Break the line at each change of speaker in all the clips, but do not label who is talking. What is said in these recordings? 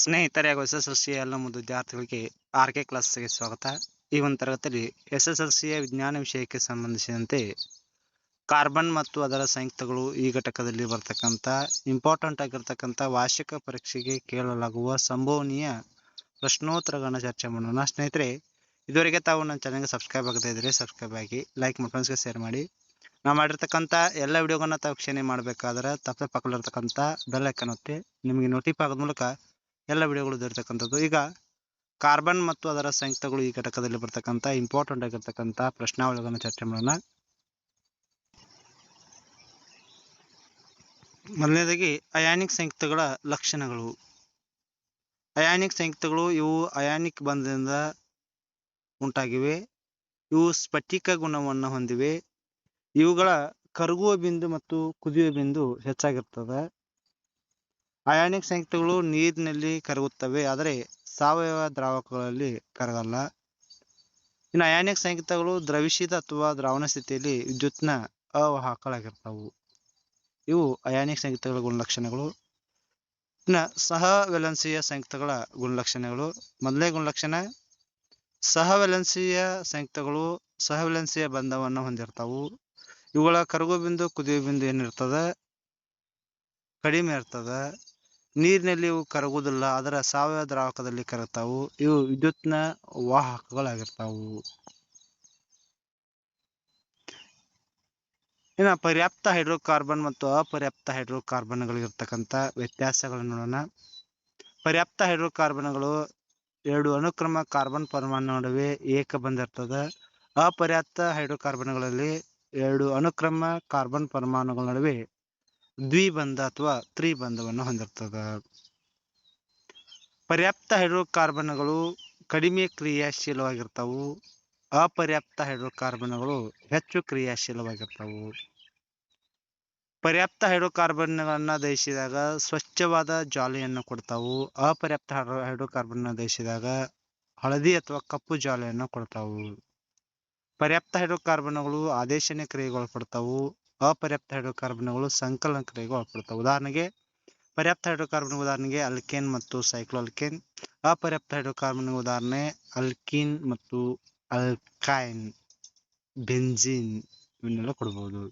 ಸ್ನೇಹಿತರೆ, ಹಾಗೂ S S L C ಎಲ್ಲ ಮುದ್ದು ವಿದ್ಯಾರ್ಥಿಗಳಿಗೆ ಆರ್ ಕೆ ಕ್ಲಾಸ್ಗೆ ಸ್ವಾಗತ. ಈ ಒಂದು ತರಗತಿಯಲ್ಲಿ ಎಸ್ ಎಸ್ ಎಲ್ ಸಿಯ ವಿಜ್ಞಾನ ವಿಷಯಕ್ಕೆ ಸಂಬಂಧಿಸಿದಂತೆ ಕಾರ್ಬನ್ ಮತ್ತು ಅದರ ಸಂಯುಕ್ತಗಳು ಈ ಘಟಕದಲ್ಲಿ ಬರ್ತಕ್ಕಂಥ ಇಂಪಾರ್ಟೆಂಟ್ ಆಗಿರ್ತಕ್ಕಂಥ ವಾರ್ಷಿಕ ಪರೀಕ್ಷೆಗೆ ಕೇಳಲಾಗುವ ಸಂಭವನೀಯ ಪ್ರಶ್ನೋತ್ತರಗಳನ್ನು ಚರ್ಚೆ ಮಾಡೋಣ. ಸ್ನೇಹಿತರೆ, ಇದುವರೆಗೆ ತಾವು ನನ್ನ ಚಾನಲ್ಗೆ ಸಬ್ಸ್ಕ್ರೈಬ್ ಆಗದೇ ಇದ್ದರೆ ಸಬ್ಸ್ಕ್ರೈಬ್ ಆಗಿ, ಲೈಕ್ ಮಾಡಿ ಫ್ರೆಂಡ್ಸ್ಗೆ ಶೇರ್ ಮಾಡಿ. ನಾವು ಮಾಡಿರ್ತಕ್ಕಂಥ ಎಲ್ಲ ವಿಡಿಯೋಗಳನ್ನ ತಾವು ವೀಕ್ಷಣೆ ಮಾಡಬೇಕಾದ್ರೆ ತಪ್ಪದೆ ಪಕ್ಕದಲ್ಲಿರ್ತಕ್ಕಂಥ ಬೆಲ್ಲೈಕನ್ ಒತ್ತಿ ನಿಮಗೆ ನೋಟಿಫೈ ಆಗೋದ ಮೂಲಕ ಎಲ್ಲ ವಿಡಿಯೋಗಳು ದೊರೆತಕ್ಕಂಥದ್ದು. ಈಗ ಕಾರ್ಬನ್ ಮತ್ತು ಅದರ ಸಂಯುಕ್ತಗಳು ಈ ಘಟಕದಲ್ಲಿ ಬರ್ತಕ್ಕಂಥ ಇಂಪಾರ್ಟೆಂಟ್ ಆಗಿರ್ತಕ್ಕಂಥ ಪ್ರಶ್ನಾವಳಿಗಳನ್ನು ಚರ್ಚೆ ಮಾಡೋಣ. ಮೊದಲನೇದಾಗಿ ಅಯಾನಿಕ್ ಸಂಯುಕ್ತಗಳ ಲಕ್ಷಣಗಳು. ಅಯಾನಿಕ್ ಸಂಯುಕ್ತಗಳು ಇವು ಅಯಾನಿಕ್ ಬಂಧದಿಂದ ಉಂಟಾಗಿವೆ. ಇವು ಸ್ಫಟಿಕ ಗುಣವನ್ನು ಹೊಂದಿವೆ. ಇವುಗಳ ಕರಗುವ ಬಿಂದು ಮತ್ತು ಕುದಿಯುವ ಬಿಂದು ಹೆಚ್ಚಾಗಿರ್ತದೆ. ಅಯಾನಿಕ್ ಸಂಯುಕ್ತಗಳು ನೀರಿನಲ್ಲಿ ಕರಗುತ್ತವೆ, ಆದರೆ ಸಾವಯವ ದ್ರಾವಕಗಳಲ್ಲಿ ಕರಗಲ್ಲ. ಇನ್ನು ಅಯಾನಿಕ್ ಸಂಯುಕ್ತಗಳು ದ್ರವಿಸಿದ ಅಥವಾ ದ್ರಾವಣ ಸ್ಥಿತಿಯಲ್ಲಿ ವಿದ್ಯುತ್ನ ಅವಾಹಕಗಳಾಗಿರ್ತವು. ಇವು ಅಯಾನಿಕ್ ಸಂಯುಕ್ತಗಳ ಗುಣಲಕ್ಷಣಗಳು. ಇನ್ನು ಸಹವೆಲನ್ಸಿಯ ಸಂಯುಕ್ತಗಳ ಗುಣಲಕ್ಷಣಗಳು. ಮೊದಲನೇ ಗುಣಲಕ್ಷಣ ಸಹವೆಲನ್ಸಿಯ ಸಂಯುಕ್ತಗಳು ಸಹವೆಲನ್ಸಿಯ ಬಂಧವನ್ನು ಹೊಂದಿರ್ತಾವು. ಇವುಗಳ ಕರಗು ಬಿಂದು ಕುದಿಯುವ ಬಿಂದು ಏನಿರ್ತದ? ಕಡಿಮೆ ಇರ್ತದ. ನೀರಿನಲ್ಲಿ ಇವು ಕರಗುವುದಿಲ್ಲ, ಅದರ ಸಾವಯವ ದ್ರಾವಕದಲ್ಲಿ ಕರಗ್ತಾವು, ಇವು ವಿದ್ಯುತ್ನ ವಾಹಕಗಳಾಗಿರ್ತಾವು. ಇನ್ನು ಪರ್ಯಾಪ್ತ ಹೈಡ್ರೋಕಾರ್ಬನ್ ಮತ್ತು ಅಪರ್ಯಾಪ್ತ ಹೈಡ್ರೋಕಾರ್ಬನ್ಗಳಿರ್ತಕ್ಕಂಥ ವ್ಯತ್ಯಾಸಗಳನ್ನು ನೋಡೋಣ. ಪರ್ಯಾಪ್ತ ಹೈಡ್ರೋಕಾರ್ಬನ್ಗಳು ಎರಡು ಅನುಕ್ರಮ ಕಾರ್ಬನ್ ಪರಮಾಣು ನಡುವೆ ಏಕ ಬಂಧ ಇರ್ತದೆ ಅಪರ್ಯಾಪ್ತ ಹೈಡ್ರೋಕಾರ್ಬನ್ಗಳಲ್ಲಿ ಎರಡು ಅನುಕ್ರಮ ಕಾರ್ಬನ್ ಪರಮಾಣುಗಳ ನಡುವೆ ದ್ವಿಬಂಧ ಅಥವಾ ತ್ರಿಬಂಧವನ್ನು ಹೊಂದಿರ್ತದ. ಪರ್ಯಾಪ್ತ ಹೈಡ್ರೋಕಾರ್ಬನ್ಗಳು ಕಡಿಮೆ ಕ್ರಿಯಾಶೀಲವಾಗಿರ್ತವು. ಅಪರ್ಯಾಪ್ತ ಹೈಡ್ರೋಕಾರ್ಬನ್ಗಳು ಹೆಚ್ಚು ಕ್ರಿಯಾಶೀಲವಾಗಿರ್ತವು. ಪರ್ಯಾಪ್ತ ಹೈಡ್ರೋಕಾರ್ಬನ್ಗಳನ್ನ ದಹಿಸಿದಾಗ ಸ್ವಚ್ಛವಾದ ಜಾಲೆಯನ್ನು ಕೊಡ್ತಾವು. ಅಪರ್ಯಾಪ್ತ ಹೈಡ್ರೋಕಾರ್ಬನ್ ದಹಿಸಿದಾಗ ಹಳದಿ ಅಥವಾ ಕಪ್ಪು ಜಾಲೆಯನ್ನು ಕೊಡ್ತಾವು. ಪರ್ಯಾಪ್ತ ಹೈಡ್ರೋಕಾರ್ಬನ್ಗಳು ಆದೇಶನ ಕ್ರಿಯೆಗೆ ಒಳಪಡ್ತಾವು ಅಪರ್ಯಾಪ್ತ ಹೈಡ್ರೋಕಾರ್ಬನ್ಗಳು ಸಂಕಲನ ಕ್ರಿಯೆಗೆ ಒಳಪಡ್ತಾವೆ ಉದಾಹರಣೆಗೆ, ಪರ್ಯಾಪ್ತ ಹೈಡ್ರೋಕಾರ್ಬನ್ ಉದಾಹರಣೆಗೆ ಅಲ್ಕೇನ್ ಮತ್ತು ಸೈಕ್ಲೋಲ್ಕೇನ್. ಅಪರ್ಯಾಪ್ತ ಹೈಡ್ರೋಕಾರ್ಬನ್ ಉದಾಹರಣೆ, ಅಲ್ಕಿನ್ ಮತ್ತು ಅಲ್ಕೈನ್, ಬೆಂಜಿನ್ ಇವನ್ನೆಲ್ಲ ಕೊಡ್ಬೋದು.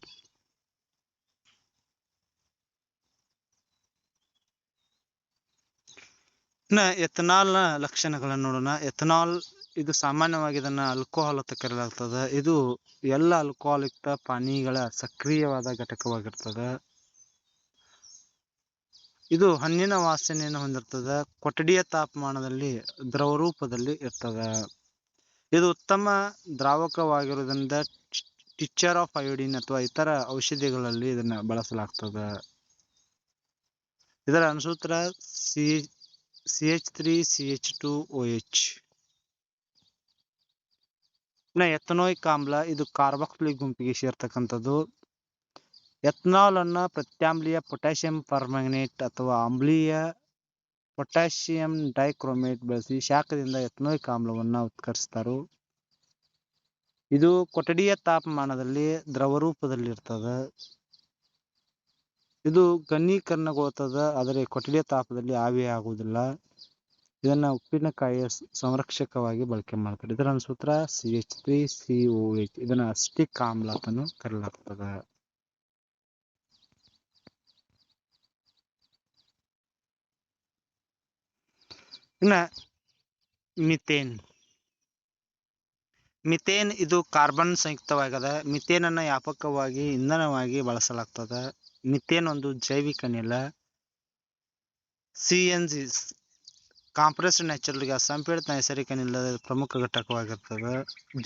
ಇನ್ನು ಎಥನಾಲ್ನ ಲಕ್ಷಣಗಳನ್ನು ನೋಡೋಣ. ಎಥನಾಲ್ ಇದು ಸಾಮಾನ್ಯವಾಗಿ ಇದನ್ನ ಆಲ್ಕೋಹಾಲ್ ಅಂತ ಕರೆಯಲಾಗ್ತದ. ಇದು ಎಲ್ಲ ಆಲ್ಕೋಹಾಲ್ ಯುಕ್ತ ಪಾನೀಯಗಳ ಸಕ್ರಿಯವಾದ ಘಟಕವಾಗಿರ್ತದ. ಇದು ಹಣ್ಣಿನ ವಾಸನೆಯನ್ನು ಹೊಂದಿರ್ತದ. ಕೊಠಡಿಯ ತಾಪಮಾನದಲ್ಲಿ ದ್ರವ ರೂಪದಲ್ಲಿ ಇರ್ತದ. ಇದು ಉತ್ತಮ ದ್ರಾವಕವಾಗಿರುವುದರಿಂದ ಟಿಚರ್ ಆಫ್ ಅಯೋಡಿನ್ ಅಥವಾ ಇತರ ಔಷಧಿಗಳಲ್ಲಿ ಇದನ್ನ ಬಳಸಲಾಗ್ತದ. ಇದರ ಅನುಸೂತ್ರ C C H three C H two O H ಇನ್ನು ಆಮ್ಲ ಇದು ಕಾರ್ಬಾಕ್ಸಿಲಿಕ್ ಗುಂಪಿಗೆ ಸೇರ್ತಕ್ಕಂಥದ್ದು. ಎಥನಾಲ್ ಅನ್ನ ಪ್ರತ್ಯಾಮ್ಲೀಯ ಪೊಟ್ಯಾಸಿಯಂ ಪರ್ಮ್ಯಾಂಗನೇಟ್ ಅಥವಾ ಆಮ್ಲೀಯ ಪೊಟ್ಯಾಸಿಯಂ ಡೈಕ್ರೋಮೇಟ್ ಬಳಸಿ ಶಾಖದಿಂದ ಎಥನೋಯಿಕ್ ಆಮ್ಲವನ್ನು ಉತ್ಕರಿಸ್ತಾರೆ ಇದು ಕೊಠಡಿಯ ತಾಪಮಾನದಲ್ಲಿ ದ್ರವ ರೂಪದಲ್ಲಿ ಇರ್ತದೆ ಇದು ಘನೀಕರಣಗೊಳ್ತದ, ಆದರೆ ಕೊಠಡಿಯ ತಾಪದಲ್ಲಿ ಆವಿ ಆಗುವುದಿಲ್ಲ ಇದನ್ನ ಉಪ್ಪಿನಕಾಯಿಯ ಸಂರಕ್ಷಕವಾಗಿ ಬಳಕೆ ಮಾಡ್ತಾರೆ. ಇದರ ಸೂತ್ರ C H three C O H ಇದನ್ನ ಅಸ್ಟಿಕ್ ಆಮ್ಲ ಅಂತಾನು ಕರೆಯಲಾಗ್ತದೆ ಇನ್ನ ಮಿಥೇನ್ ಮಿಥೇನ್ ಇದು ಕಾರ್ಬನ್ ಸಂಯುಕ್ತವಾಗದ. ಮಿಥೇನ್ ಅನ್ನ ವ್ಯಾಪಕವಾಗಿ ಇಂಧನವಾಗಿ ಬಳಸಲಾಗ್ತದೆ. ಮಿಥೇನ್ ಒಂದು ಜೈವಿಕ ಅನಿಲ C N G compressed natural gas ಸಂಪೀಡಿತ ನೈಸರ್ಗಿಕ ಅನಿಲದ ಪ್ರಮುಖ ಘಟಕವಾಗಿರ್ತದೆ.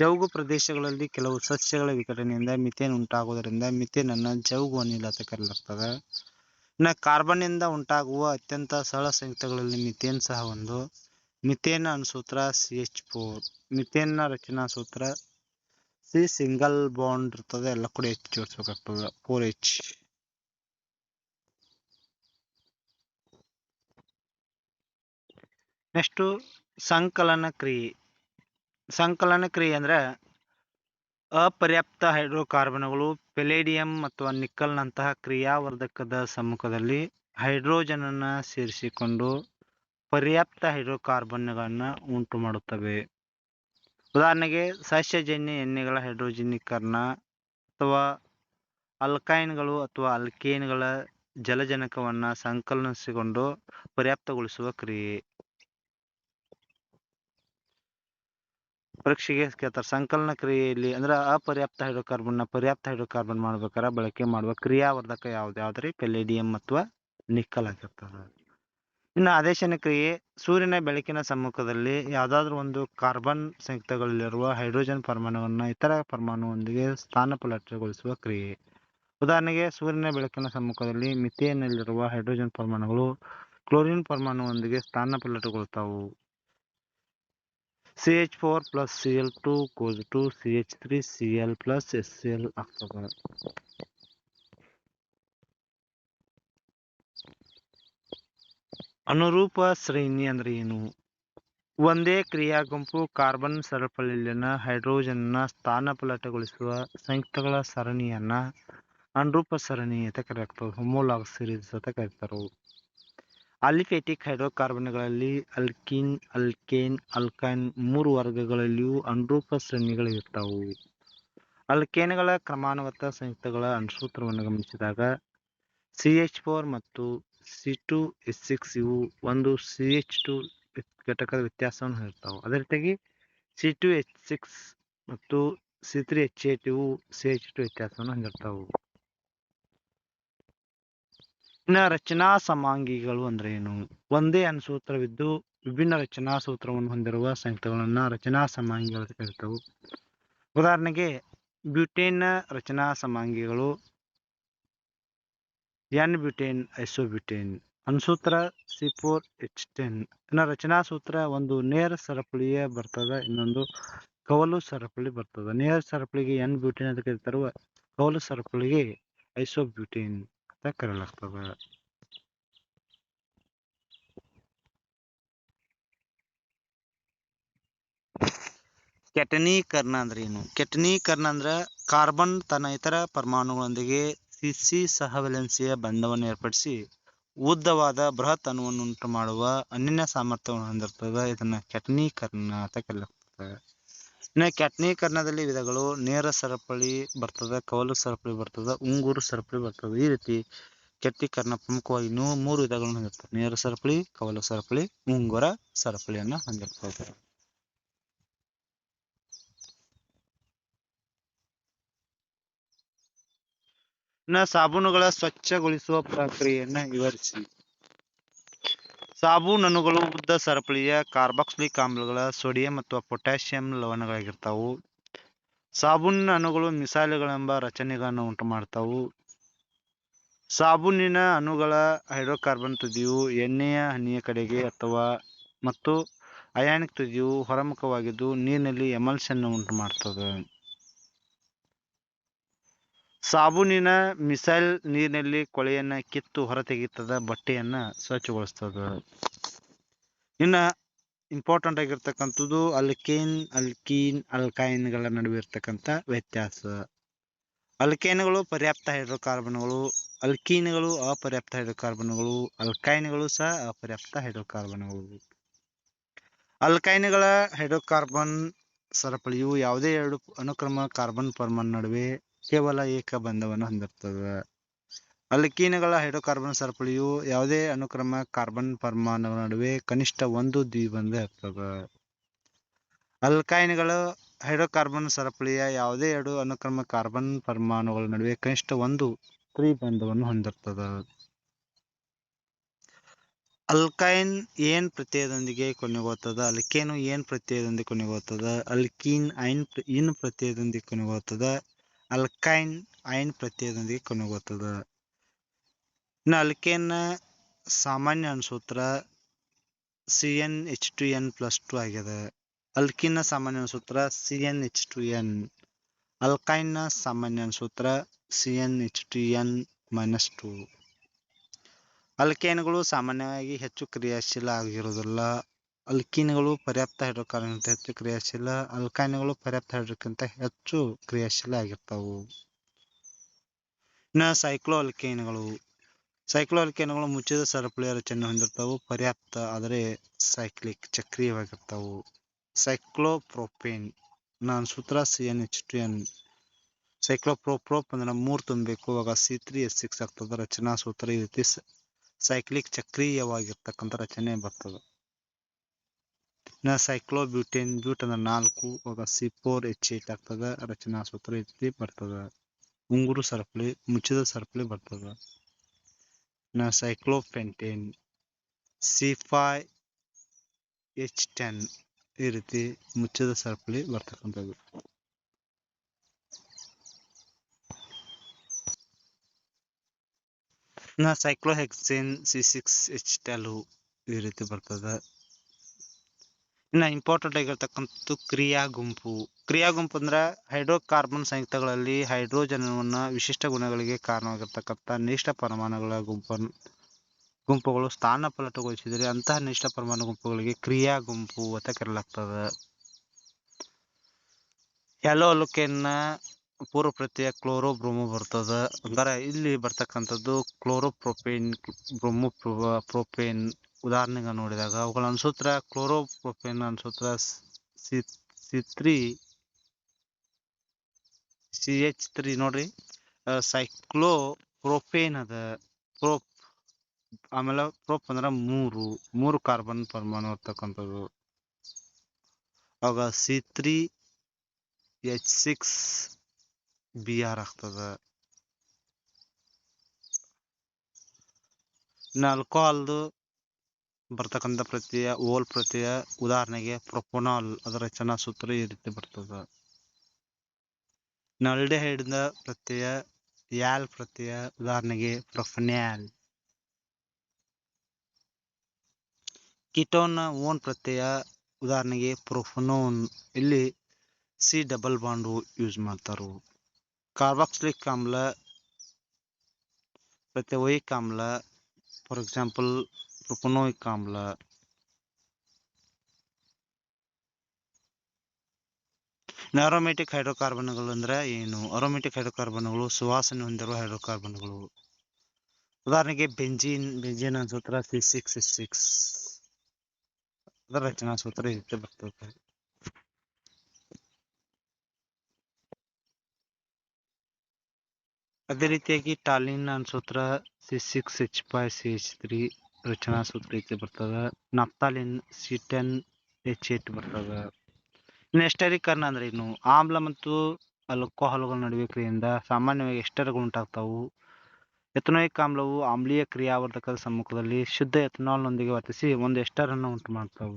ಜೌಗು ಪ್ರದೇಶಗಳಲ್ಲಿ ಕೆಲವು ಸಸ್ಯಗಳ ವಿಘಟನೆಯಿಂದ ಮಿಥೇನ್ ಉಂಟಾಗುವುದರಿಂದ ಮಿಥೇನ್ ಅನ್ನು ಜೌಗು ಅನಿಲ ಅಂತ ಕರೆಯಲಾಗ್ತದೆ. ಇನ್ನು ಕಾರ್ಬನ್ನಿಂದ ಉಂಟಾಗುವ ಅತ್ಯಂತ ಸರಳ ಸಂಯುಕ್ತಗಳಲ್ಲಿ ಮಿಥೇನ್ ಸಹ ಒಂದು. ಮಿಥೇನ್ ಅನುಸೂತ್ರ ಸಿ ಎಚ್ ಫೋರ್ ಮಿಥೇನ್ನ ರಚನಾ ಸೂತ್ರ ಸಿ ಸಿಂಗಲ್ ಬಾಂಡ್ ಇರ್ತದೆ, ಎಲ್ಲ ಕೂಡ ಎಚ್ ಜೋಡಿಸ್ಬೇಕಾಗ್ತದೆ, ಫೋರ್ ಎಚ್. ನೆಕ್ಸ್ಟು ಸಂಕಲನ ಕ್ರಿಯೆ. ಸಂಕಲನ ಕ್ರಿಯೆ ಅಂದರೆ ಅಪರ್ಯಾಪ್ತ ಹೈಡ್ರೋಕಾರ್ಬನ್ಗಳು, ಪೆಲೇಡಿಯಂ ಅಥವಾ ನಿಕ್ಕಲ್ನಂತಹ ಕ್ರಿಯಾವರ್ಧಕದ ಸಮ್ಮುಖದಲ್ಲಿ ಹೈಡ್ರೋಜನ್ ಅನ್ನ ಸೇರಿಸಿಕೊಂಡು ಪರ್ಯಾಪ್ತ ಹೈಡ್ರೋಕಾರ್ಬನ್ಗಳನ್ನು ಉಂಟು ಮಾಡುತ್ತವೆ ಉದಾಹರಣೆಗೆ ಸಸ್ಯಜನ್ಯ ಎಣ್ಣೆಗಳ ಹೈಡ್ರೋಜನೀಕರಣ ಅಥವಾ ಅಲ್ಕೈನ್ಗಳು ಅಥವಾ ಅಲ್ಕೇನ್ಗಳ ಜಲಜನಕವನ್ನು ಸಂಕಲನಿಸಿಕೊಂಡು ಪರ್ಯಾಪ್ತಗೊಳಿಸುವ ಕ್ರಿಯೆ. ಪರೀಕ್ಷೆಗೆ ಕೇಳ್ತಾರೆ. ಸಂಕಲನ ಕ್ರಿಯೆಯಲ್ಲಿ ಅಂದ್ರೆ ಅಪರ್ಯಾಪ್ತ ಹೈಡ್ರೋಕಾರ್ಬನ್ನ ಪರ್ಯಾಪ್ತ ಹೈಡ್ರೋಕಾರ್ಬನ್ ಮಾಡ್ಬೇಕಾದ್ರೆ ಬಳಕೆ ಮಾಡುವ ಕ್ರಿಯಾವರ್ಧಕ ಯಾವ್ದು? ಯಾವ್ದ್ರಿ ಪೆಲೇಡಿಯಂ ಅಥವಾ ನಿಕ್ಕಲ್ ಆಗಿರ್ತದೆ. ಇನ್ನು ಆದೇಶನ ಕ್ರಿಯೆ, ಸೂರ್ಯನ ಬೆಳಕಿನ ಸಮ್ಮುಖದಲ್ಲಿ ಯಾವುದಾದ್ರೂ ಒಂದು ಕಾರ್ಬನ್ ಸಂಯುಕ್ತಗಳಲ್ಲಿರುವ ಹೈಡ್ರೋಜನ್ ಪರಮಾಣುವನ್ನು ಇತರ ಪರಮಾಣುವೊಂದಿಗೆ ಸ್ಥಾನಪಲ್ಲಟಗೊಳಿಸುವ ಕ್ರಿಯೆ. ಉದಾಹರಣೆಗೆ ಸೂರ್ಯನ ಬೆಳಕಿನ ಸಮ್ಮುಖದಲ್ಲಿ ಮಿಥೇನಲ್ಲಿರುವ ಹೈಡ್ರೋಜನ್ ಪರಮಾಣುಗಳು ಕ್ಲೋರಿನ್ ಪರಮಾಣುವೊಂದಿಗೆ ಸ್ಥಾನಪಲ್ಲಟಗೊಳ್ತಾವು C H four plus C L two goes to C H three C L plus S C L ಆಗ್ತದೆ ಅನುರೂಪ ಶ್ರೇಣಿ ಅಂದ್ರೆ ಏನು? ಒಂದೇ ಕ್ರಿಯಾ ಗುಂಪು ಕಾರ್ಬನ್ ಸರಪಳಿಯಲ್ಲಿನ ಹೈಡ್ರೋಜನ್ನ ಸ್ಥಾನಪಲ್ಲಟಗೊಳಿಸುವ ಸಂಯುಕ್ತಗಳ ಸರಣಿಯನ್ನ ಅನುರೂಪ ಸರಣಿ ಅಂತ ಕರೆಯಾಗ್ತದೆ ಹೊಮೋಲಾಗ್ ಸೀರೀಸ್ ಅಂತ ಕರೀತಾರೆ ಅಲಿಫೆಟಿಕ್ ಹೈಡ್ರೋಕಾರ್ಬನ್ಗಳಲ್ಲಿ ಅಲ್ಕೀನ್, ಅಲ್ಕೇನ್, ಅಲ್ಕೈನ್ ಮೂರು ವರ್ಗಗಳಲ್ಲಿಯೂ ಅನುರೂಪ ಶ್ರೇಣಿಗಳು ಇರ್ತಾವು ಅಲ್ಕೇನ್ಗಳ ಕ್ರಮಾನುಗತ ಸಂಯುಕ್ತಗಳ ಅನುಸೂತ್ರವನ್ನು ಗಮನಿಸಿದಾಗ, ಸಿ ಎಚ್ ಫೋರ್ ಮತ್ತು ಸಿ ಟು ಎಸ್ ಸಿಕ್ಸ್ ಇವು ಒಂದು ಸಿ ಎಚ್ ಟು ಘಟಕದ ವ್ಯತ್ಯಾಸವನ್ನು ಹೊಂದಿರ್ತಾವೆ ಅದೇ ರೀತಿಯಾಗಿ ಸಿ ಟು ಎಚ್ ಸಿಕ್ಸ್ ಮತ್ತು ಸಿ ತ್ರೀ ಎಚ್ ಏಟ್ ಇವು ಸಿ ಎಚ್ ಟು ವ್ಯತ್ಯಾಸವನ್ನು ಹೊಂದಿರ್ತಾವೆ ಇನ್ನು ರಚನಾ ಸಮಾಂಗಿಗಳು ಅಂದ್ರೆ ಏನು? ಒಂದೇ ಅನುಸೂತ್ರವಿದ್ದು ವಿಭಿನ್ನ ರಚನಾ ಸೂತ್ರವನ್ನು ಹೊಂದಿರುವ ಸಂಯುಕ್ತಗಳನ್ನ ರಚನಾ ಸಮಾಂಗಿಗಳು ಅಂತ ಕರೀತವು. ಉದಾಹರಣೆಗೆ ಬ್ಯೂಟೇನ್ ರಚನಾ ಸಮಾಂಗಿಗಳು, ಎನ್ ಬ್ಯೂಟೇನ್ ಐಸೋಬ್ಯೂಟೇನ್ ಅನುಸೂತ್ರ, ಸಿ ಫೋರ್, ಎಚ್ ಟೆನ್. ಇನ್ನು ರಚನಾ ಸೂತ್ರ ಒಂದು ನೇರ ಸರಪಳಿಯ ಬರ್ತದ, ಇನ್ನೊಂದು ಕವಲು ಸರಪಳಿ ಬರ್ತದ. ನೇರ ಸರಪಳಿಗೆ ಎನ್ ಬ್ಯೂಟೇನ್ ಅಂತ ಕರೀತಾರ ಕವಲು ಸರಪಳಿಗೆ ಐಸೋಬ್ಯೂಟೇನ್ ಅಂತ ಕರೆಯಲಾಗ್ತದ ಕೆಟನೀಕರಣ ಅಂದ್ರೆ ಏನು ಕೆಟನೀಕರಣ ಅಂದ್ರೆ ಕಾರ್ಬನ್ ತನ್ನ ಇತರ ಪರಮಾಣುಗಳೊಂದಿಗೆ ಸಿಸಿ ಸಹವಲೆನ್ಸಿಯ ಬಂಧವನ್ನು ಏರ್ಪಡಿಸಿ ಉದ್ದವಾದ ಬೃಹತ್ ಅಣುವನ್ನು ಉಂಟು ಮಾಡುವ ಅನನ್ಯ ಸಾಮರ್ಥ್ಯವನ್ನು ಹೊಂದಿರ್ತದೆ. ಇದನ್ನ ಕೆಟನೀಕರಣ ಅಂತ ಕರೆಯಲಾಗ್ತದೆ ಇನ್ನು ಕೆಟನೀಕರಣದಲ್ಲಿ ವಿಧಗಳು ನೇರ ಸರಪಳಿ ಬರ್ತದೆ, ಕವಲು ಸರಪಳಿ ಬರ್ತದೆ, ಉಂಗುರು ಸರಪಳಿ ಬರ್ತದೆ, ಈ ರೀತಿ ಕೆಟನೀಕರಣ ಪ್ರಮುಖವಾಗಿ ಇನ್ನೂ ಮೂರು ವಿಧಗಳನ್ನು ಹೊಂದಿರ್ತದೆ. ನೇರ ಸರಪಳಿ, ಕವಲು ಸರಪಳಿ, ಉಂಗುರ ಸರಪಳಿಯನ್ನ ಹೊಂದಿರ್ತದೆ. ಇನ್ನು ಸಾಬೂನುಗಳ ಸ್ವಚ್ಛಗೊಳಿಸುವ ಪ್ರಕ್ರಿಯೆಯನ್ನ ವಿವರಿಸಿ. ಸಾಬೂನಣುಗಳು ಉದ್ದ ಸರಪಳಿಯ ಕಾರ್ಬಾಕ್ಸಿಲಿಕ್ ಆಮ್ಲಗಳ, ಸೋಡಿಯಂ ಅಥವಾ ಪೊಟ್ಯಾಸಿಯಂ ಲವಣಗಳಾಗಿರ್ತಾವು. ಸಾಬೂನಿನ ಅಣುಗಳು ಮಿಸಾಲೆಗಳೆಂಬ ರಚನೆಗಳನ್ನು ಉಂಟು ಮಾಡ್ತಾವು ಸಾಬೂನಿನ ಅಣುಗಳ ಹೈಡ್ರೋಕಾರ್ಬನ್ ತುದಿಯು ಎಣ್ಣೆಯ ಹನಿಯ ಕಡೆಗೆ ಅಥವಾ ಮತ್ತು ಅಯಾನಿಕ್ ತುದಿಯು ಹೊರಮುಖವಾಗಿದ್ದು ನೀರಿನಲ್ಲಿ ಎಮಲ್ಸನ್ನು ಉಂಟು ಮಾಡ್ತದೆ ಸಾಬೂನಿನ ಮಿಸೈಲ್ ನೀರಿನಲ್ಲಿ ಕೊಳೆಯನ್ನ ಕಿತ್ತು ಹೊರತೆಗೀತದ ಬಟ್ಟೆಯನ್ನ ಸ್ವಚ್ಛಗೊಳಿಸ್ತದ. ಇನ್ನ ಇಂಪಾರ್ಟೆಂಟ್ ಆಗಿರ್ತಕ್ಕಂಥದ್ದು ಅಲ್ಕೇನ್, ಅಲ್ಕೀನ್, ಅಲ್ಕೈನ್ಗಳ ನಡುವೆ ಇರ್ತಕ್ಕಂಥ ವ್ಯತ್ಯಾಸ. ಅಲ್ಕೇನ್ಗಳು ಪರ್ಯಾಪ್ತ ಹೈಡ್ರೋಕಾರ್ಬನ್ಗಳು, ಅಲ್ಕೀನ್ಗಳು ಅಪರ್ಯಾಪ್ತ ಹೈಡ್ರೋಕಾರ್ಬನ್ಗಳು, ಅಲ್ಕೈನ್ಗಳು ಸಹ ಅಪರ್ಯಾಪ್ತ ಹೈಡ್ರೋಕಾರ್ಬನ್ಗಳು. ಅಲ್ಕೈನ್ಗಳ ಹೈಡ್ರೋಕಾರ್ಬನ್ ಸರಪಳಿಯು ಯಾವುದೇ ಎರಡು ಅನುಕ್ರಮ ಕಾರ್ಬನ್ ಪರ್ಮನ್ ನಡುವೆ ಕೇವಲ ಏಕ ಬಂಧವನ್ನು ಹೊಂದಿರ್ತದೆ. ಅಲ್ಕೀನ್ಗಳ ಹೈಡ್ರೋಕಾರ್ಬನ್ ಸರಪಳಿಯು ಯಾವುದೇ ಅನುಕ್ರಮ ಕಾರ್ಬನ್ ಪರಮಾಣು ನಡುವೆ ಕನಿಷ್ಠ ಒಂದು ದ್ವಿಬಂಧ ಇರ್ತದೆ. ಅಲ್ಕೈನ್ಗಳು ಹೈಡ್ರೋಕಾರ್ಬನ್ ಸರಪಳಿಯ ಯಾವುದೇ ಎರಡು ಅನುಕ್ರಮ ಕಾರ್ಬನ್ ಪರಮಾಣುಗಳ ನಡುವೆ ಕನಿಷ್ಠ ಒಂದು ತ್ರಿಬಂಧವನ್ನು ಹೊಂದಿರ್ತದೆ. ಅಲ್ಕೈನ್ ಏನ್ ಪ್ರತ್ಯಯದೊಂದಿಗೆ ಕೊನೆಗೊಳ್ತದ? ಅಲ್ಕೇನು ಏನ್ ಪ್ರತ್ಯಯದೊಂದಿಗೆ ಕೊನೆಗೊಳ್ತದ? ಅಲ್ಕೀನ್ ಐನ್ ಇನ್ ಪ್ರತ್ಯಯದೊಂದಿಗೆ ಕೊನೆಗೊಳ್ತದ? ಅಲ್ಕೈನ್ ಐನ್ ಪ್ರತ್ಯಯದೊಂದಿಗೆ ಕೊನೆಗೊಳ್ತದ ಇನ್ನು ಅಲ್ಕೇನ್ ಸಾಮಾನ್ಯ ಅನ್ಸೂತ್ರ C N H two N plus two ಆಗ್ಯದ. ಅಲ್ಕಿನ ಸಾಮಾನ್ಯ ಅನ್ಸೂತ್ರ C N H two N ಅಲ್ಕೈನ್ನ ಸಾಮಾನ್ಯ ಅನ್ಸೂತ್ರ C N H two N minus two ಅಲ್ಕೇನ್ಗಳು ಸಾಮಾನ್ಯವಾಗಿ ಹೆಚ್ಚು ಕ್ರಿಯಾಶೀಲ ಆಗಿರುವುದಿಲ್ಲ ಅಲ್ಕೀನ್ಗಳು ಪರ್ಯಾಪ್ತ ಹೈಡ್ರೋಕಾರ್ಬನ್ಗಿಂತ ಹೆಚ್ಚು ಕ್ರಿಯಾಶೀಲ, ಅಲ್ಕೈನ್ಗಳು ಪರ್ಯಾಪ್ತ ಹೈಡ್ರೋಕ್ಕಿಂತ ಹೆಚ್ಚು ಕ್ರಿಯಾಶೀಲ ಆಗಿರ್ತಾವು. ಇನ್ನು ಸೈಕ್ಲೋ ಅಲ್ಕೇನ್ಗಳು ಸೈಕ್ಲೋ ಮುಚ್ಚಿದ ಸರಪಳಿಯ ರಚನೆ ಹೊಂದಿರ್ತಾವು, ಪರ್ಯಾಪ್ತ ಆದರೆ ಸೈಕ್ಲಿಕ್ ಚಕ್ರೀಯವಾಗಿರ್ತಾವು. ಸೈಕ್ಲೋಪ್ರೋಪೇನ್, ನಾನು ಸೂತ್ರ C N H two N, ಸೈಕ್ಲೋಪ್ರೋಪ್ರೋಪ್ ಅಂದ್ರೆ ಮೂರು ತುಂಬಬೇಕು ಅವಾಗ ಸಿ ತ್ರೀ ಎಸ್ ಸಿಕ್ಸ್ ಆಗ್ತದೆ, ರಚನಾ ಸೂತ್ರ ಈ ರೀತಿ ಸೈಕ್ಲಿಕ್ ಚಕ್ರೀಯವಾಗಿರ್ತಕ್ಕಂಥ ರಚನೆ ಬರ್ತದೆ. ಇನ್ನು ಸೈಕ್ಲೋಬ್ಯೂಟೇನ್ ಬ್ಯೂಟ್ ಅಂದ್ರೆ ನಾಲ್ಕು ಅವಾಗ ಸಿ ಫೋರ್ ಎಚ್ ಏಟ್ ಆಗ್ತದೆ, ರಚನಾ ಸೂತ್ರ ರೀತಿ ಬರ್ತದೆ. ಉಂಗುರು ಸರಪಳಿ, ಮುಚ್ಚಿದ ಸರಪಳಿ ಬರ್ತದೆ. ಇನ್ನು cyclopentane C five H ten ಈ ರೀತಿ ಮುಚ್ಚಿದ ಸರಪಳಿ ಬರ್ತಕ್ಕಂಥದ್ದು. ಇನ್ನು cyclohexane C six H ten ಈ ರೀತಿ ಬರ್ತದೆ. ಇನ್ನು ಇಂಪಾರ್ಟೆಂಟ್ ಆಗಿರ್ತಕ್ಕಂಥದ್ದು ಕ್ರಿಯಾ ಗುಂಪು. ಕ್ರಿಯಾ ಗುಂಪು ಅಂದ್ರೆ ಹೈಡ್ರೋಕಾರ್ಬನ್ ಸಂಯುಕ್ತಗಳಲ್ಲಿ ಹೈಡ್ರೋಜನವನ್ನು ವಿಶಿಷ್ಟ ಗುಣಗಳಿಗೆ ಕಾರಣವಾಗಿರ್ತಕ್ಕಂಥ ನಿಷ್ಠ ಪರಮಾಣುಗಳ ಗುಂಪನ್ನು ಗುಂಪುಗಳು ಸ್ಥಾನ ಪಲಟಗೊಳಿಸಿದರೆ ಅಂತಹ ನಿಷ್ಠ ಪರಮಾಣು ಗುಂಪುಗಳಿಗೆ ಕ್ರಿಯಾ ಗುಂಪು ಅಂತ ಕರೆಯಲಾಗ್ತದೆ ಎಲ್ಲೋ ಅಲುಕೆನ್ನ ಪೂರ್ವ ಪ್ರತ್ಯಯ ಕ್ಲೋರೋ ಬ್ರೋಮೋ ಬರ್ತದ. ಅಂದ್ರೆ ಇಲ್ಲಿ ಬರ್ತಕ್ಕಂಥದ್ದು ಕ್ಲೋರೋಪ್ರೋಪೇನ್ ಬ್ರೋಮೋ ಪ್ರೋಪೇನ್ ಉದಾಹರಣೆಗೆ ನೋಡಿದಾಗ ಅವುಗಳ ಅನ್ಸೂತ್ರ chloropropane ಅನ್ಸೂತ್ರ C C three C H three ನೋಡ್ರಿ. ಸೈಕ್ಲೋ ಪ್ರೋಪೇನ್ ಅದ. ಪ್ರೋಪ್, ಆಮೇಲೆ ಪ್ರೋಪ್ ಅಂದ್ರೆ ಮೂರು ಮೂರು ಕಾರ್ಬನ್ ಪರಮಾಣು ಇರ್ತಕ್ಕಂಥದ್ದು. ಅವಾಗ C three, H six B R ಆಗ್ತದೆ ಇನ್ನು ಆಲ್ಕೋಹಾಲ್ದು ಬರ್ತಕ್ಕಂಥ ಪ್ರತ್ಯಯ ಓಲ್ ಪ್ರತ್ಯಯ ಉದಾಹರಣೆಗೆ ಪ್ರೊಪೊನಾಲ್ ಅದರ ರಚನಾ ಸೂತ್ರ ಈ ರೀತಿ ಬರ್ತದೆ ನಲ್ಡೆ ಅಲ್ಡೆಹೈಡ್ನ ಪ್ರತ್ಯಯ ಯಾಲ್ ಪ್ರತ್ಯಯ ಉದಾಹರಣೆಗೆ ಪ್ರೊಫನ್ಯಾಲ್ ಕಿಟೋನ್ ಓನ್ ಪ್ರತ್ಯಯ ಉದಾಹರಣೆಗೆ ಪ್ರೊಫನೋನ್ ಇಲ್ಲಿ ಸಿ ಡಬಲ್ ಬಾಂಡು ಯೂಸ್ ಮಾಡ್ತಾರು ಕಾರ್ಬಾಕ್ಸಿಲಿಕ್ ಆಮ್ಲ proteoic ಆಮ್ಲ ಫಾರ್ ಎಕ್ಸಾಂಪಲ್ propanoic ಆಮ್ಲ ಅರೋಮೆಟಿಕ್ ಹೈಡ್ರೋಕಾರ್ಬನ್ಗಳು ಅಂದ್ರೆ ಏನು? ಅರೋಮೆಟಿಕ್ ಹೈಡ್ರೋಕಾರ್ಬನ್ಗಳು ಸುವಾಸನೆ ಹೊಂದಿರುವ ಹೈಡ್ರೋಕಾರ್ಬನ್ಗಳು ಉದಾಹರಣೆಗೆ ಬೆಂಜಿನ್ ಬೆಂಜಿನ್ ಸೂತ್ರ ಸಿ ಸಿಕ್ಸ್ ಸಿಕ್ಸ್ ಅದರ ರಚನಾ ಸೂತ್ರ ಇರುತ್ತೆ ರೀತಿ ಬರ್ತದೆ. ಅದೇ ರೀತಿಯಾಗಿ toluene ಅನ್ಸೂತ್ರ C six H five C H three ರಚನಾ ಸೂತ್ರ ಐತಿ ಬರ್ತದೆ. Naphthalene C ten H eight ಬರ್ತದೆ. ಇನ್ನು ಎಸ್ಟರಿಕರ್ಣ ಅಂದ್ರೆ ಏನು ಆಮ್ಲ ಮತ್ತು ಅಲ್ಕೋಹಾಲ್ಗಳ ನಡುವೆ ಕ್ರಿಯೆಯಿಂದ ಸಾಮಾನ್ಯವಾಗಿ ಎಸ್ಟರ್ಗಳು ಉಂಟಾಗ್ತಾವು. ಎಥನೋಯಿಕ್ ಆಮ್ಲವು ಆಮ್ಲೀಯ ಕ್ರಿಯಾವರ್ಧಕದ ಸಮ್ಮುಖದಲ್ಲಿ ಶುದ್ಧ ಎಥನಾಲ್ನೊಂದಿಗೆ ವರ್ತಿಸಿ ಒಂದು ಎಸ್ಟರ್ ಅನ್ನು ಉಂಟು ಮಾಡ್ತಾವು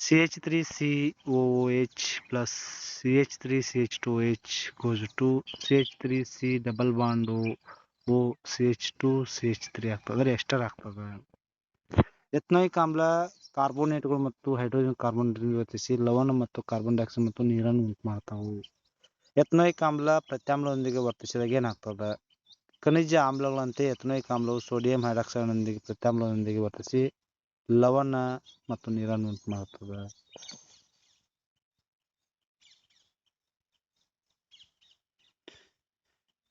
C H three C O H plus C H three C H two H goes to C H three C double bond O C H two C H three ಆಗ್ತದೆ ಅಂದರೆ ಎಸ್ಟರ್ ಆಗ್ತದೆ ಎಥ್ನೋಯಿಕ್ ಆಮ್ಲ ಕಾರ್ಬೋನೇಟ್ಗಳು ಮತ್ತು hydrogen carbon ವರ್ತಿಸಿ ಲವಣ ಮತ್ತು carbon dioxide ಮತ್ತು ನೀರನ್ನು ಉಂಟು ಮಾಡ್ತಾವು. ಎಥ್ನೋಯಿಕ್ ಆಮ್ಲ ಪ್ರತ್ಯಾಮ್ಲದೊಂದಿಗೆ ವರ್ತಿಸಿದಾಗ ಏನಾಗ್ತದೆ? ಖನಿಜ ಆಮ್ಲಗಳಂತೆ ಎಥ್ನೋಯಿಕ್ ಆಮ್ಲವು ಸೋಡಿಯಂ ಹೈಡ್ರಾಕ್ಸೈಡ್ನೊಂದಿಗೆ ಪ್ರತ್ಯಾಮ್ಲದೊಂದಿಗೆ ವರ್ತಿಸಿ ಲವಣ ಮತ್ತು ನೀರನ್ನು ಉಂಟು ಮಾಡುತ್ತದೆ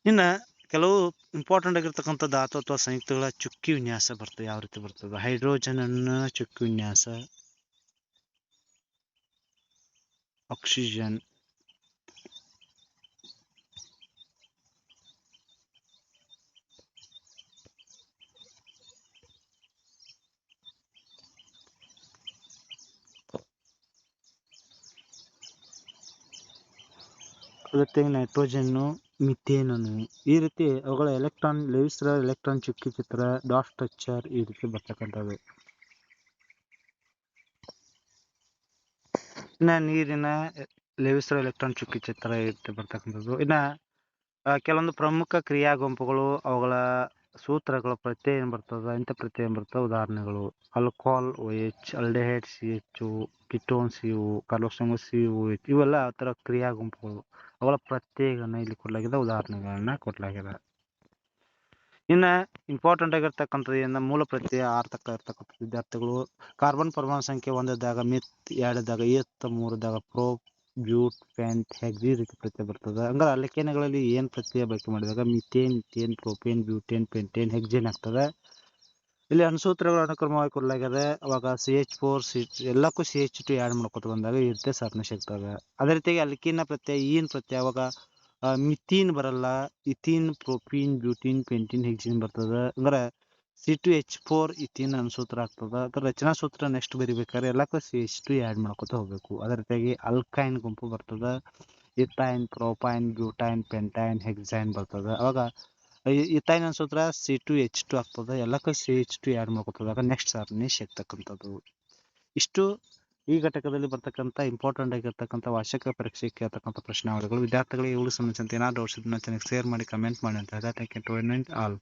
ಇನ್ನು ಕೆಲವು ಇಂಪಾರ್ಟೆಂಟ್ ಆಗಿರ್ತಕ್ಕಂಥ ಧಾತು ಅಥವಾ ಸಂಯುಕ್ತಗಳ ಚುಕ್ಕಿ ವಿನ್ಯಾಸ ಬರ್ತದೆ, ಯಾವ ರೀತಿ ಬರ್ತದೆ? ಹೈಡ್ರೋಜನ್ ಅನ್ನ ಚುಕ್ಕಿ ವಿನ್ಯಾಸ ಆಕ್ಸಿಜನ್ ಜೊತೆಗೆ ನೈಟ್ರೋಜನ್ನು ಮಿಥೇನನು ಈ ರೀತಿ ಅವುಗಳ ಎಲೆಕ್ಟ್ರಾನ್ ಲೇವಿಸ್ರ ಎಲೆಕ್ಟ್ರಾನ್ ಚುಕ್ಕಿ ಚಿತ್ರ ಡಾಟ್ ಸ್ಟ್ರಕ್ಚರ್ ಈ ರೀತಿ ಬರ್ತಕ್ಕಂಥದ್ದು. ಇನ್ನು ನೀರಿನ ಲೇವಿಸ್ರ ಎಲೆಕ್ಟ್ರಾನ್ ಚುಕ್ಕಿ ಚಿತ್ರ ಈ ರೀತಿ ಬರ್ತಕ್ಕಂಥದ್ದು. ಇನ್ನು ಕೆಲವೊಂದು ಪ್ರಮುಖ ಕ್ರಿಯಾ ಗುಂಪುಗಳು ಅವುಗಳ ಸೂತ್ರಗಳ ಪ್ರತ್ಯಯ ಏನು ಬರ್ತದೆ, ಇಂಥ ಪ್ರತ್ಯಯ ಏನು ಬರ್ತದೆ? ಉದಾಹರಣೆಗಳು. Alcohol O H aldehyde C H ketone C U carboxyl C U ಇವೆಲ್ಲ ಆ ಥರ ಕ್ರಿಯಾ ಗುಂಪುಗಳು ಅವುಗಳ ಪ್ರತ್ಯೇಕ ಇಲ್ಲಿ ಕೊಡಲಾಗಿದೆ, ಉದಾಹರಣೆಗಳನ್ನು ಕೊಡಲಾಗಿದೆ. ಇನ್ನು ಇಂಪಾರ್ಟೆಂಟ್ ಆಗಿರ್ತಕ್ಕಂಥದ್ದು ಏನ ಮೂಲ ಪ್ರತ್ಯಯ ಆರ್ತಕ್ಕ ಇರ್ತಕ್ಕಂಥ ವಿದ್ಯಾರ್ಥಿಗಳು ಕಾರ್ಬನ್ ಪರಮಾಣು ಸಂಖ್ಯೆ ಒಂದಿದ್ದಾಗ ಮಿತ್ ಎರಡದಾಗ ಎತ್ ಮೂರದಾಗ ಪ್ರೋ ಬ್ಯೂಟ್ ಪ್ಯಾಂಟ್ ಹೆಗ್ಜಿ ರೀತಿ ಪ್ರತ್ಯಯ ಬರ್ತದೆ. ಹಂಗಾರೆ ಅಲೆಕೇನೆಗಳಲ್ಲಿ ಏನು ಪ್ರತ್ಯಯ ಬಳಕೆ ಮಾಡಿದಾಗ methane methane propane butane pentane hexane ಆಗ್ತದೆ. ಇಲ್ಲಿ ಅನುಸೂತ್ರಗಳು ಅನುಕ್ರಮವಾಗಿ ಕೊಡಲಾಗಿದೆ ಅವಾಗ ಸಿ ಎಚ್ ಫೋರ್ ಸಿ ಎಲ್ಲಕ್ಕೂ ಸಿ ಎಚ್ ಟು ಆ್ಯಡ್ ಮಾಡ್ಕೊತ ಬಂದಾಗ ಇರುತ್ತೆ ಸಾಧನೆ ಸಿಗ್ತವೆ ಅದೇ ರೀತಿಯಾಗಿ ಅಲ್ಕಿನ ಪ್ರತ್ಯಯ, ಈನ್ ಪ್ರತ್ಯಯ ಅವಾಗ ಮಿಥೀನ್ ಬರಲ್ಲ ಇಥೀನ್ ಪ್ರೋಪೀನ್ ಬ್ಯೂಟೀನ್ ಪೆಂಟಿನ್ ಹೆಚ್ಚಿನ ಬರ್ತದೆ. ಅಂದ್ರೆ C two H four ethene ಅನುಸೂತ್ರ ಆಗ್ತದೆ. ಅದರ ರಚನಾ ಸೂತ್ರ ನೆಕ್ಸ್ಟ್ ಬರಿಬೇಕಾದ್ರೆ ಎಲ್ಲಕ್ಕೂ ಸಿ ಎಚ್ ಟು ಆ್ಯಡ್ ಮಾಡ್ಕೊತ ಹೋಗಬೇಕು. ಅದೇ ರೀತಿಯಾಗಿ ಅಲ್ಕೈನ್ ಗುಂಪು ಬರ್ತದೆ, ಇಥೈನ್ ಪ್ರೋಪೈನ್ ಬ್ಯೂಟೈನ್ ಪೆಂಟೈನ್ ಹೆಕ್ಸೈನ್ ಬರ್ತದೆ. ಅವಾಗ ಇಥೈನ್ ಅನ್ಸೂತ್ರ ಸಿ ಟು ಎಚ್ ಟು ಆಗ್ತದೆ. ಎಲ್ಲಕ್ಕೂ ಸಿ ಎಚ್ ಟು ಆ್ಯಡ್ ಮಾಡ್ಕೊತದಾಗ ನೆಕ್ಸ್ಟ್ ಸಾಧನೆ ಸಿಗ್ತಕ್ಕಂಥದ್ದು ಇಷ್ಟು ಈ ಘಟಕದಲ್ಲಿ ಬರ್ತಕ್ಕಂಥ ಇಂಪಾರ್ಟೆಂಟ್ ಆಗಿರ್ತಕ್ಕಂಥ ವಾರ್ಷಿಕ ಪರೀಕ್ಷೆಗೆ ಕೇಳ್ತಕ್ಕಂಥ ಪ್ರಶ್ನಾವಳಿಗಳು. ವಿದ್ಯಾರ್ಥಿಗಳಿಗೆ ಇವುಗಳಿಗೆ ಸಂಬಂಧಿಸಿದಂತೆ ಏನಾದರೂ ಇದ್ರೆ ಚೆನ್ನಾಗಿ ಶೇರ್ ಮಾಡಿ ಕಮೆಂಟ್ ಮಾಡಿ ಅಂತ ಟು ಆಲ್